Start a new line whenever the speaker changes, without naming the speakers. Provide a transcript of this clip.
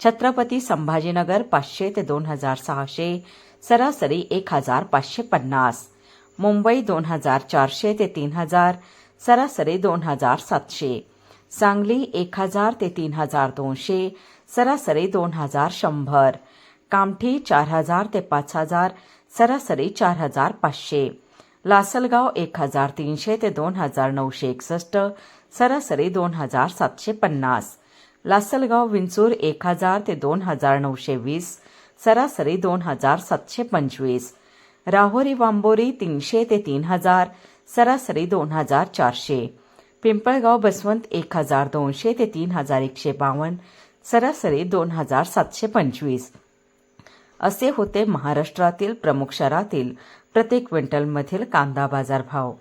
छत्रपती संभाजीनगर पाचशे ते दोन हज़ार सहाशे, सरासरी एक हज़ार पाचशे पन्नास. मुंबई दोन हज़ार चारशे ते तीन हज़ार, सरासरी दोन हज़ार सातशे. सांगली एक हज़ार ते तीन हज़ार दोनशे, सरासरी दोन हज़ार शंभर. कामठी चार हज़ार ते पाच हज़ार, सरासरी चार हज़ार पाचशे. लासलगाव एक हज़ार तीनशे ते दोन हज़ार नऊशे एकसष्ट, सरासरी दोन हज़ार सातशे पन्नास. लासलगाव विंचूर एक हजार ते दोन हजार नऊशे वीस सरासरी दोन हजार सातशे पंचवीस. राहोरी वांबोरी तीनशे ते तीन हजार सरासरी दोन हजार चारशे. पिंपळगाव बसवंत एक हजार दोनशे ते तीन हजार एकशे बावन्न सरासरी दोन हजार सातशे पंचवीस. असे होते महाराष्ट्रातील प्रमुख शहरातील प्रत्येक क्विंटलमधील कांदा बाजार भाव